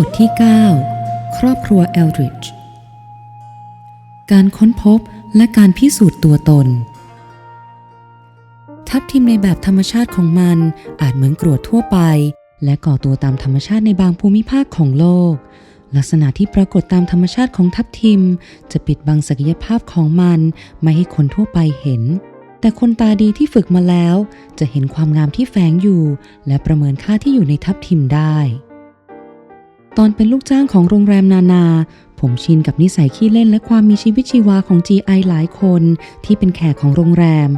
บทที่ 9 ครอบครัวเอลริดจ์การค้นพบและการพิสูจน์ตัวตน ทับทิมในแบบธรรมชาติของมันอาจเหมือนกรวดทั่วไป และก่อตัวตามธรรมชาติในบางภูมิภาคของโลก ลักษณะที่ปรากฏตามธรรมชาติของทับทิม จะปิดบังศักยภาพของมันไม่ให้คนทั่วไปเห็น แต่คนตาดีที่ฝึกมาแล้ว จะเห็นความงามที่แฝงอยู่ และประเมินค่าที่อยู่ในทับทิมได้ ตอนเป็นลูกจ้างของโรงแรมนานา ผมชินกับนิสัยขี้เล่นและความมีชีวิตชีวาของ GI หลายคนที่เป็นแขกของโรงแรม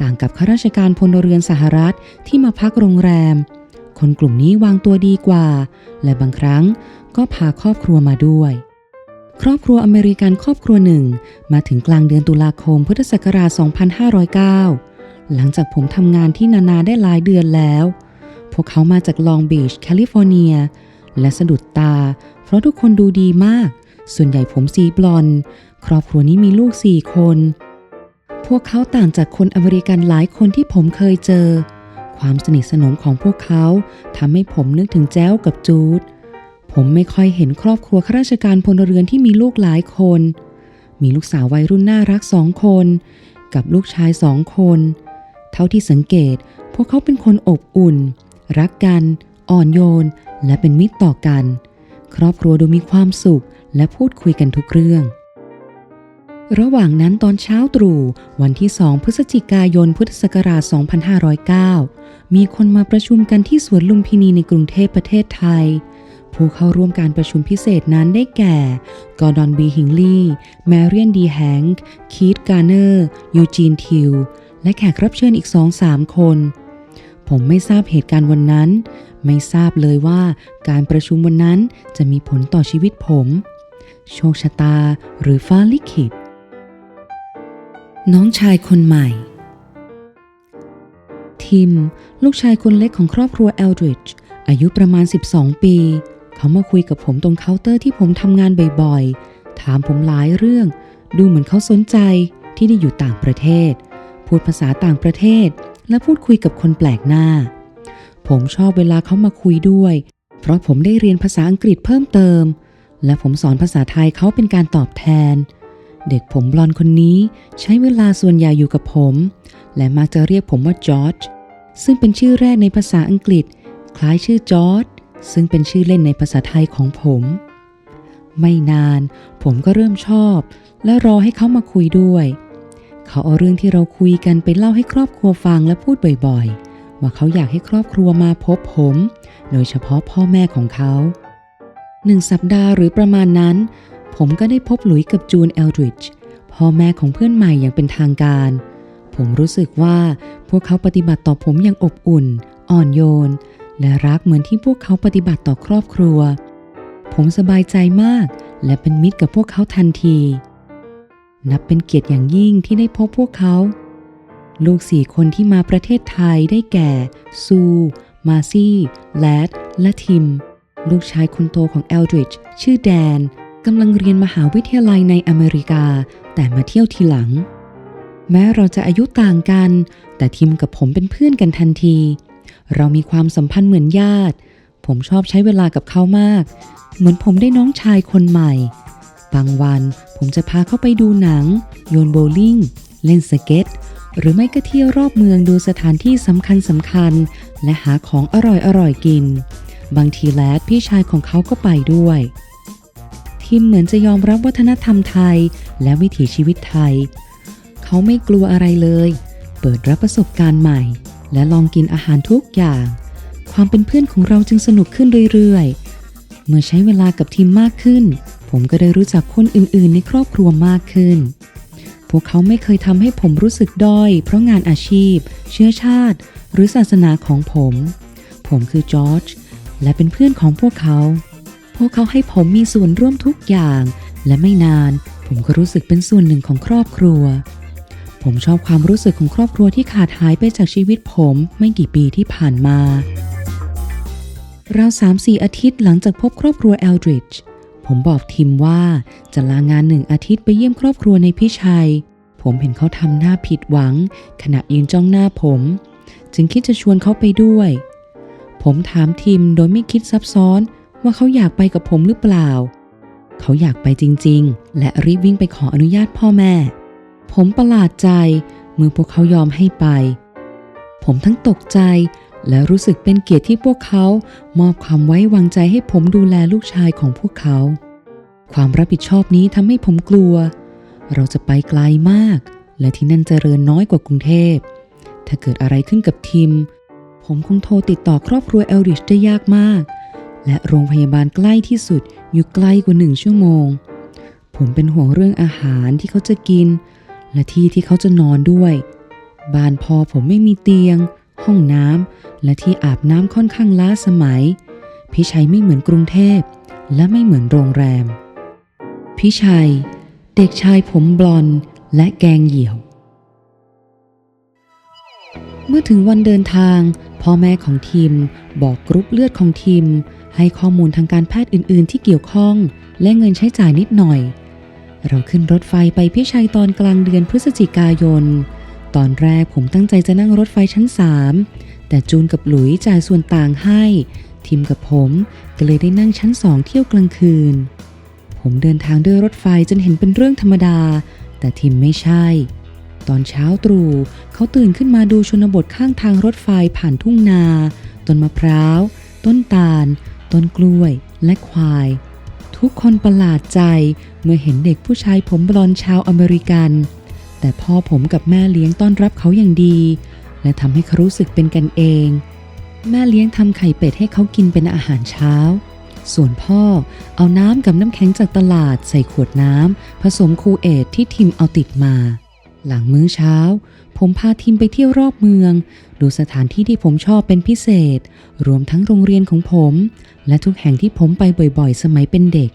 ต่างกับข้าราชการพลเรือนสหรัฐที่มาพักโรงแรม คนกลุ่มนี้วางตัวดีกว่า และบางครั้งก็พาครอบครัวมาด้วย ครอบครัวอเมริกันครอบครัวหนึ่ง มาถึงกลางเดือนตุลาคมพุทธศักราช 2509 หลังจากผมทำงานที่นานาได้หลายเดือนแล้ว พวกเขามาจากลองบีชแคลิฟอร์เนีย และสะดุดตา เพราะทุกคนดูดีมาก ส่วนใหญ่ผมสีบลอน ครอบครัวนี้มีลูกสี่คน พวกเขาต่างจากคนอเมริกันหลายคนที่ผมเคยเจอ ความสนิทสนมของพวกเขาทำให้ผมนึกถึงแจ้วกับจูด ผมไม่ค่อยเห็นครอบครัวข้าราชการพลเรือนที่มีลูกหลายคน มีลูกสาววัยรุ่นน่ารักสองคน กับลูกชายสองคน เท่าที่สังเกต พวกเขาเป็นคนอบอุ่น รักกัน อ่อนโยน และเป็นมิตรต่อกัน ครอบครัวดูมีความสุขและพูดคุยกันทุกเรื่อง ระหว่างนั้นตอนเช้าตรู่วันที่2พฤศจิกายนพุทธศักราช 2509 มีคนมาประชุมกันที่สวนลุมพินีในกรุงเทพประเทศไทย ผู้เข้าร่วมการประชุมพิเศษนั้นได้แก่ กอร์ดอนบีฮิงลีย์แมเรียนดีแฮงค์คีตการ์เนอร์ ยูจีนทิว และแขกรับเชิญอีกสองสามคนผมไม่ทราบเหตุการณ์วันนั้น ไม่ทราบเลยว่าการประชุมวันนั้นจะมีผลต่อชีวิตผม โชคชะตาหรือฟ้าลิขิต น้องชายคนใหม่ ทิม ลูกชายคนเล็กของครอบครัวเอลดริดจ์อายุประมาณ 12 ปี เขามาคุยกับผมตรงเคาน์เตอร์ที่ผมทำงานบ่อยๆ ถามผมหลายเรื่อง ดูเหมือนเขาสนใจที่ได้อยู่ต่างประเทศ พูดภาษาต่างประเทศ และพูดคุยกับคนแปลกหน้า ผมชอบเวลาเขามาคุยด้วย เพราะผมได้เรียนภาษาอังกฤษเพิ่มเติม และผมสอนภาษาไทยเขาเป็นการตอบแทน เด็กผมบลอนคนนี้ใช้เวลาส่วนใหญ่อยู่กับผม และมักจะเรียกผมว่าจอร์จซึ่งเป็นชื่อแรกในภาษาอังกฤษ คล้ายชื่อจอร์จซึ่งเป็นชื่อเล่นในภาษาไทยของผม ไม่นานผมก็เริ่มชอบ และรอให้เขามาคุยด้วย เขาเอาเรื่องที่เราคุยกันไปเล่าให้ครอบครัวฟังและพูดบ่อยๆ ว่าเขาอยากให้ครอบครัวมาพบผม โดยเฉพาะพ่อแม่ของเขาหนึ่งสัปดาห์หรือประมาณนั้น ผมก็ได้พบหลุยส์กับจูนเอลดริดจ์พ่อแม่ของเพื่อนใหม่อย่างเป็นทางการ ผมรู้สึกว่าพวกเขาปฏิบัติต่อผมอย่างอบอุ่น อ่อนโยน และรักเหมือนที่พวกเขาปฏิบัติต่อครอบครัว ผมสบายใจมาก และเป็นมิตรกับพวกเขาทันที นับเป็นเกียรติอย่างยิ่งที่ได้พบพวกเขา ลูกสี่คนที่มาประเทศไทยได้แก่ ซู มาซี่แลด และทิม ลูกชายคนโตของเอลดริดชื่อแดนกำลังเรียนมหาวิทยาลัยในอเมริกา แต่มาเที่ยวทีหลัง แม้เราจะอายุต่างกัน แต่ทิมกับผมเป็นเพื่อนกันทันที เรามีความสัมพันธ์เหมือนญาติ ผมชอบใช้เวลากับเขามาก เหมือนผมได้น้องชายคนใหม่ บางวันผมจะพาเขาไปดูหนัง โยนโบว์ลิ่ง เล่นสเก็ต หรือไม่ก็เที่ยวรอบเมืองดูสถานที่สำคัญสำคัญ และหาของอร่อยอร่อยกิน บางทีแลดพี่ชายของเขาก็ไปด้วย ทิมเหมือนจะยอมรับวัฒนธรรมไทยและวิถีชีวิตไทย เขาไม่กลัวอะไรเลย เปิดรับประสบการณ์ใหม่ และลองกินอาหารทุกอย่าง ความเป็นเพื่อนของเราจึงสนุกขึ้นเรื่อยๆ เมื่อใช้เวลากับทีมมากขึ้น ผมก็ได้รู้จักคนอื่นๆ ในครอบครัวมากขึ้น พวกเขาไม่เคยทำให้ผมรู้สึกด้อย เพราะงานอาชีพ เชื้อชาติ หรือศาสนาของผม ผมคือจอร์จและเป็นเพื่อนของพวกเขา พวกเขาให้ผมมีส่วนร่วมทุกอย่าง และไม่นาน ผมก็รู้สึกเป็นส่วนหนึ่งของครอบครัว ผมชอบความรู้สึกของครอบครัวที่ขาดหายไปจากชีวิตผมไม่กี่ปีที่ผ่านมาราวสามสี่อาทิตย์หลังจากพบครอบครัวเอลดริดจ์ ผมบอกทิมว่าจะลางานหนึ่งอาทิตย์ไปเยี่ยมครอบครัวในพิชัย ผมเห็นเขาทำหน้าผิดหวัง ขณะยืนจ้องหน้าผม จึงคิดจะชวนเขาไปด้วย ผมถามทิมโดยไม่คิดซับซ้อนว่าเขาอยากไปกับผมหรือเปล่า เขาอยากไปจริง ๆ และรีบวิ่งไปขออนุญาตพ่อแม่ ผมประหลาดใจเมื่อพวกเขายอมให้ไป ผมทั้งตกใจ และรู้สึกเป็นเกียรติที่พวกเขา มอบความไว้วางใจให้ผมดูแลลูกชายของพวกเขา ความรับผิดชอบนี้ทำให้ผมกลัว เราจะไปไกลมาก และที่นั่นเจริญน้อยกว่ากรุงเทพ ถ้าเกิดอะไรขึ้นกับทิม ผมคงโทรติดต่อครอบครัวเอลริชได้ยากมาก และโรงพยาบาลใกล้ที่สุดอยู่ไกลกว่าหนึ่งชั่วโมง ผมเป็นห่วงเรื่องอาหารที่เขาจะกิน และที่ที่เขาจะนอนด้วย บ้านพอผมไม่มีเตียง ห้องน้ำและที่อาบน้ำค่อนข้างล้าสมัยพี่ชัยไม่เหมือนกรุงเทพ และไม่เหมือนโรงแรมพี่ชัย เด็กชายผมบลอนและแกงเหี่ยว เมื่อถึงวันเดินทาง พ่อแม่ของทีมบอกกรุ๊ปเลือดของทีม ให้ข้อมูลทางการแพทย์อื่น ๆ ที่เกี่ยวข้อง และเงินใช้จ่ายนิดหน่อย เราขึ้นรถไฟไปพี่ชัยตอนกลางเดือนพฤศจิกายน ตอนแรกผมตั้งใจจะนั่งรถไฟชั้น 3 แต่จูนกับหลุยจ่ายส่วนต่างให้ ทีมกับผมก็เลยได้นั่งชั้นสองเที่ยวกลางคืน ผมเดินทางด้วยรถไฟจนเห็นเป็นเรื่องธรรมดา แต่ทีมไม่ใช่ ตอนเช้าตรู่เขาตื่นขึ้นมาดูชนบทข้างทางรถไฟผ่านทุ่งนา ต้นมะพร้าว ต้นตาล ต้นกล้วย และควาย ทุกคนประหลาดใจเมื่อเห็นเด็กผู้ชายผมบลอนชาวอเมริกัน แต่พ่อผมกับแม่เลี้ยงต้อนรับเขาอย่างดี และทำให้เขารู้สึกเป็นกันเอง แม่เลี้ยงทำไข่เป็ดให้เขากินเป็นอาหารเช้า ส่วนพ่อเอาน้ำกับน้ำแข็งจากตลาดใส่ขวดน้ำผสมคูเอทที่ทิมเอาติดมา หลังมื้อเช้า ผมพาทีมไปเที่ยวรอบเมือง ดูสถานที่ที่ผมชอบเป็นพิเศษ รวมทั้งโรงเรียนของผม และทุกแห่งที่ผมไปบ่อยๆ สมัยเป็นเด็ก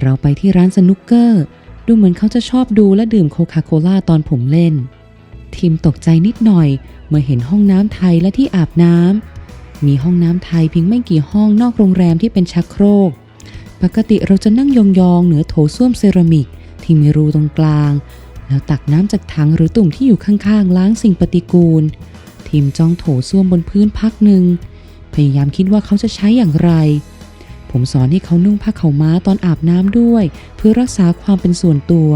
เราไปที่ร้านสนุกเกอร์ ดูเหมือนเขาจะชอบดูและดื่มโคคาโคล่าตอนผมเล่น ทีมตกใจนิดหน่อยเมื่อเห็นห้องน้ำไทยและที่อาบน้ำมีห้องน้ำไทยเพียงไม่กี่ห้องนอกโรงแรมที่เป็นชักโครก ปกติเราจะนั่งยองๆ เหนือโถส้วมเซรามิกที่มีรูตรงกลาง แล้วตักน้ำจากถังหรือตุ่มที่อยู่ข้างๆ ล้างสิ่งปฏิกูล ทีมจ้องโถส้วมบนพื้นพักหนึ่งพยายามคิดว่าเขาจะใช้อย่างไร ผมสอนให้เขานุ่งผ้าเขาม้าตอนอาบน้ำด้วย เพื่อรักษาความเป็นส่วนตัว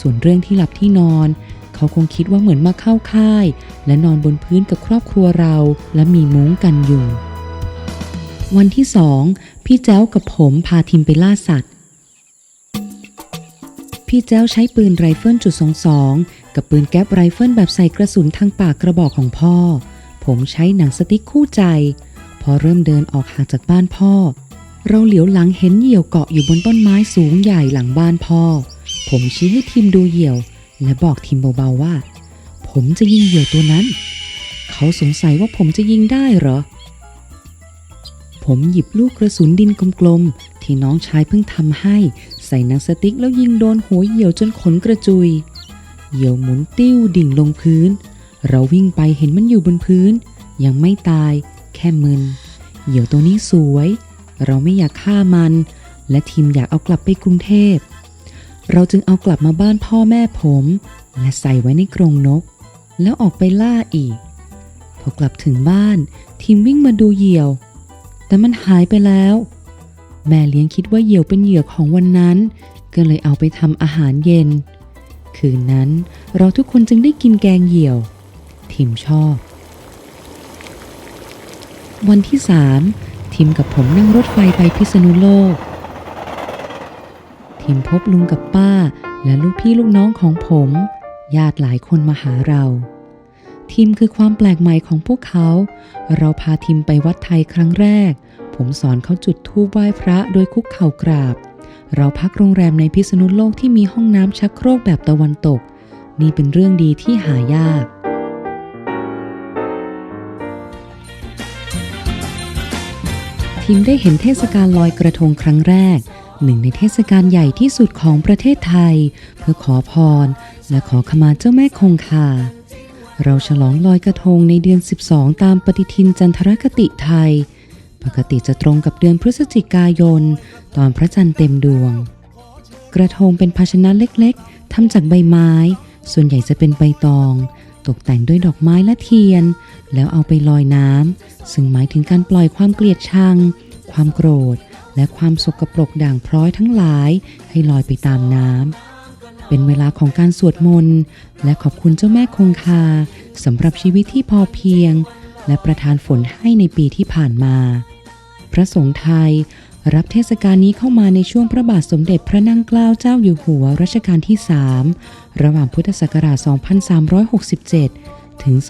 ส่วนเรื่องที่หลับที่นอน เขาคงคิดว่าเหมือนมาเข้าค่าย และนอนบนพื้นกับครอบครัวเรา และมีมุ้งกันอยู่ วันที่สองพี่แจ้วกับผมพาทีมไปล่าสัตว์พี่แจ้วใช้ปืนไรเฟิลจุด22กับปืนแก๊ปไรเฟิลแบบใส่กระสุนทางปากกระบอกของพ่อ ผมใช้หนังสติ๊กคู่ใจ พอเริ่มเดินออกห่างจากบ้านพ่อ เราเหลียวหลังเห็นเหยี่ยวเกาะอยู่บนต้นไม้สูงใหญ่หลังบ้านพ่อ ผมชี้ให้ทีมดูเหยี่ยว และบอกทีมเบาๆว่า ผมจะยิงเหยี่ยวตัวนั้น เขาสงสัยว่าผมจะยิงได้เหรอ ผมหยิบลูกกระสุนดินกลมๆ ที่น้องชายเพิ่งทำให้ ใส่หนังสติ๊กแล้วยิงโดนหัวเหยี่ยวจนขนกระจุย เหยี่ยวหมุนติ้วดิ่งลงพื้น เราวิ่งไปเห็นมันอยู่บนพื้น ยังไม่ตาย แค่มึนเหยี่ยวตัวนี้สวย เราไม่อยากฆ่ามัน และทีมอยากเอากลับไปกรุงเทพ เราจึงเอากลับมาบ้านพ่อแม่ผม และใส่ไว้ในกรงนก แล้วออกไปล่าอีก พอกลับถึงบ้าน ทีมวิ่งมาดูเหยี่ยว แต่มันหายไปแล้ว แม่เลี้ยงคิดว่าเหยี่ยวเป็นเหยื่อของวันนั้น ก็เลยเอาไปทำอาหารเย็น คืนนั้นเราทุกคนจึงได้กินแกงเหยี่ยว ทีมชอบวันที่สาม ทีมกับผมนั่งรถไฟไปพิษณุโลกทีมพบลุงกับป้า และลูกพี่ลูกน้องของผม ญาติหลายคนมาหาเราทีมคือความแปลกใหม่ของพวกเขา เราพาทีมไปวัดไทยครั้งแรก ผมสอนเขาจุดธูปไหว้พระโดยคุกเข่ากราบ เราพักโรงแรมในพิษณุโลกที่มีห้องน้ำชักโครกแบบตะวันตก นี่เป็นเรื่องดีที่หายาก ทีมได้เห็นเทศกาลลอยกระทงครั้งแรก หนึ่งในเทศกาลใหญ่ที่สุดของประเทศไทย เพื่อขอพร และขอขมาเจ้าแม่คงคา เราฉลองลอยกระทงในเดือน 12 ตามปฏิทินจันทรคติไทย ปกติจะตรงกับเดือนพฤศจิกายน ตอนพระจันทร์เต็มดวง กระทงเป็นภาชนะเล็กๆทำจากใบไม้ ส่วนใหญ่จะเป็นใบตอง ตกแต่งด้วยดอกไม้และเทียน แล้วเอาไปลอยน้ำซึ่งหมายถึงการปล่อยความเกลียดชัง ความโกรธ และความสกปรกด่างพร้อยทั้งหลายให้ลอยไปตามน้ำเป็นเวลาของการสวดมนต์และขอบคุณเจ้าแม่คงคาสำหรับชีวิตที่พอเพียง และประทานฝนให้ในปีที่ผ่านมา พระสงฆ์ไทย รับเทศกาลนี้เข้ามาในช่วงพระบาทสมเด็จพระนั่งเกล้าเจ้าอยู่หัวรัชกาลที่ 3 ระหว่างพุทธศักราช 2367 ถึง 2394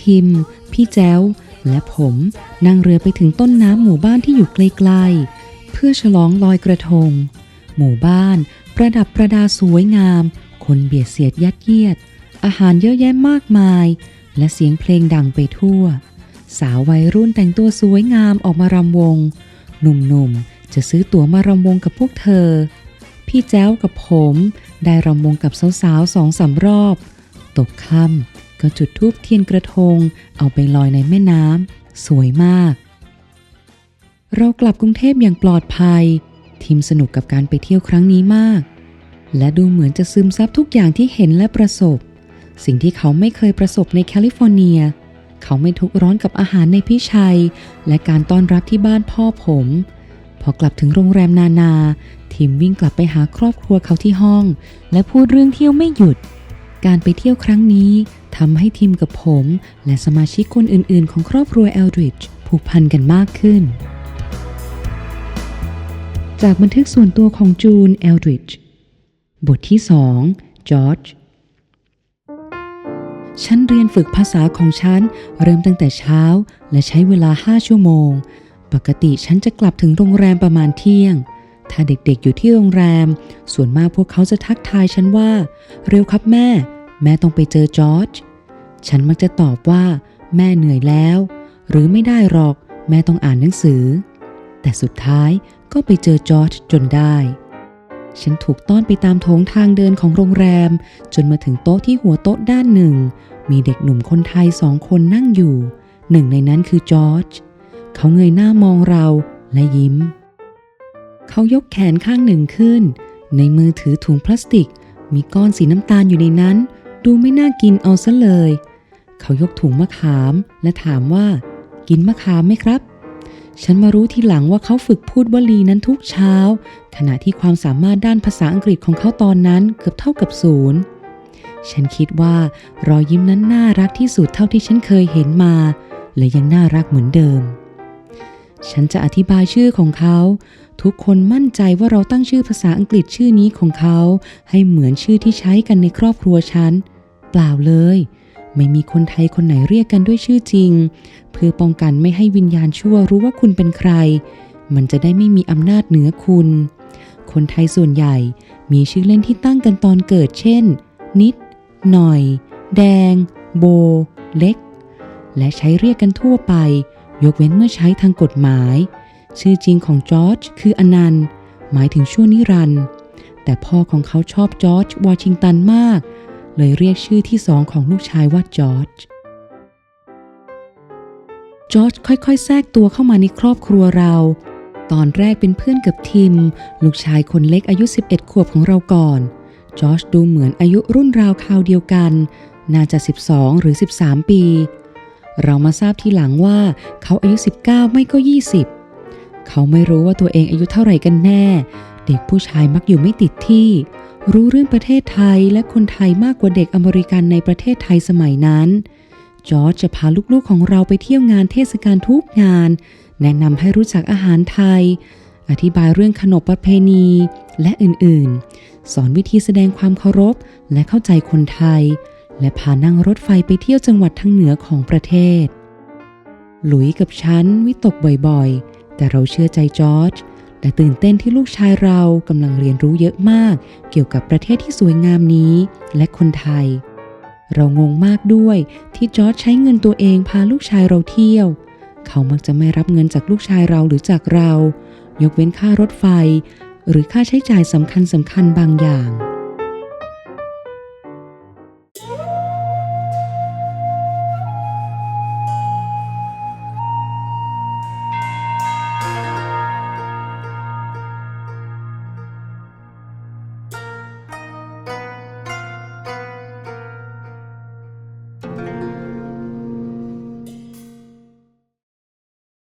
ทิม พี่แจ้ว และผมนั่งเรือไปถึงต้นน้ำหมู่บ้านที่อยู่ไกลๆ เพื่อฉลองลอยกระทง หมู่บ้านประดับประดาสวยงาม คนเบียดเสียดยัดเยียด อาหารเยอะแยะมากมาย และเสียงเพลงดังไปทั่ว สาววัยรุ่นแต่งตัวสวยงามออกมารำวง หนุ่มๆ จะซื้อตั๋วมารำวงกับพวกเธอ พี่แจ้วกับผมได้รำวงกับสาวๆสองสามรอบ ตกค่ำก็จุดธูปเทียนกระทง เอาไปลอยในแม่น้ำสวยมาก เรากลับกรุงเทพอย่างปลอดภัย ทีมสนุกกับการไปเที่ยวครั้งนี้มาก และดูเหมือนจะซึมซับทุกอย่างที่เห็นและประสบ สิ่งที่เขาไม่เคยประสบในแคลิฟอร์เนีย เขาไม่ทุกข์ร้อนกับอาหารในพี่ชัย และการต้อนรับที่บ้านพ่อผม พอกลับถึงโรงแรมนานา ทีมวิ่งกลับไปหาครอบครัวเขาที่ห้อง และพูดเรื่องเที่ยวไม่หยุด การไปเที่ยวครั้งนี้ทำให้ทีมกับผม และสมาชิกคนอื่น ๆ ของครอบครัวเอลดริดจ์ผูกพันกันมากขึ้น จากบันทึกส่วนตัวของจูนเอลดริดจ์บทที่ 2 จอร์จ ฉันเรียนฝึกภาษาของฉัน เริ่มตั้งแต่เช้า และใช้เวลา5ชั่วโมง ปกติฉันจะกลับถึงโรงแรมประมาณเที่ยง ถ้าเด็กๆอยู่ที่โรงแรม ส่วนมากพวกเขาจะทักทายฉันว่า เร็วครับแม่ แม่ต้องไปเจอจอร์จฉันมักจะตอบว่า แม่เหนื่อยแล้ว หรือไม่ได้หรอก แม่ต้องอ่านหนังสือ แต่สุดท้ายก็ไปเจอจอร์จจนได้ ฉันถูกต้อนไปตามโถงทางเดินของโรงแรม จนมาถึงโต๊ะที่หัวโต๊ะด้านหนึ่ง มีเด็กหนุ่มคนไทยสองคนนั่งอยู่ หนึ่งในนั้นคือจอร์จเขาเงยหน้ามองเราและยิ้ม เขายกแขนข้างหนึ่งขึ้น ในมือถือถุงพลาสติก มีก้อนสีน้ำตาลอยู่ในนั้น ดูไม่น่ากินเอาซะเลย เขายกถุงมะขามและถามว่า กินมะขามไหมครับ ฉันมารู้ทีหลังว่าเขาฝึกพูดวลีนั้นทุกเช้า ขณะที่ความสามารถด้านภาษาอังกฤษของเขาตอนนั้นเกือบเท่ากับศูนย์ ฉันคิดว่ารอยยิ้มนั้นน่ารักที่สุดเท่าที่ฉันเคยเห็นมา และยังน่ารักเหมือนเดิม ฉันจะอธิบายชื่อของเขา ทุกคนมั่นใจว่าเราตั้งชื่อภาษาอังกฤษชื่อนี้ของเขา ให้เหมือนชื่อที่ใช้กันในครอบครัวฉัน เปล่าเลย ไม่มีคนไทยคนไหนเรียกกันด้วยชื่อจริง เพื่อป้องกันไม่ให้วิญญาณชั่วรู้ว่าคุณเป็นใคร มันจะได้ไม่มีอำนาจเหนือคุณ คนไทยส่วนใหญ่มีชื่อเล่นที่ตั้งกันตอนเกิดเช่น นิด หน่อย แดง โบ เล็ก และใช้เรียกกันทั่วไป ยกเว้นเมื่อใช้ทางกฎหมาย ชื่อจริงของจอร์จคืออนันต์หมายถึงชั่วนิรันดร์แต่พ่อของเขาชอบจอร์จวอชิงตันมาก เลยเรียกชื่อที่สองของลูกชายว่าจอร์จ จอร์จค่อยๆ แทรกตัวเข้ามาในครอบครัวเรา ตอนแรกเป็นเพื่อนกับทิม ลูกชายคนเล็กอายุ 11 ขวบของเราก่อน จอร์จดูเหมือนอายุรุ่นราวคราวเดียวกัน น่าจะ 12 หรือ 13 ปี เรามาทราบทีหลังว่าเขาอายุ 19 ไม่ก็ 20 เขาไม่รู้ว่าตัวเองอายุเท่าไหร่กันแน่ เด็กผู้ชายมักอยู่ไม่ติดที่ รู้เรื่องประเทศไทยและคนไทยมากกว่าเด็กอเมริกันในประเทศไทยสมัยนั้น จอร์จจะพาลูกๆของเราไปเที่ยวงานเทศกาลทุกงาน แนะนำให้รู้จักอาหารไทย อธิบายเรื่องขนบประเพณีและอื่นๆ สอนวิธีแสดงความเคารพและเข้าใจคนไทย และพานั่งรถไฟไปเที่ยวจังหวัดทางเหนือของประเทศ หลุยกับฉันวิตกบ่อยๆ แต่เราเชื่อใจจอร์จ และตื่นเต้นที่ลูกชายเรากำลังเรียนรู้เยอะมาก เกี่ยวกับประเทศที่สวยงามนี้ และคนไทย เรางงมากด้วยที่จอร์จใช้เงินตัวเองพาลูกชายเราเที่ยว เขามักจะไม่รับเงินจากลูกชายเราหรือจากเรา ยกเว้นค่ารถไฟ หรือค่าใช้จ่ายสำคัญสำคัญบางอย่าง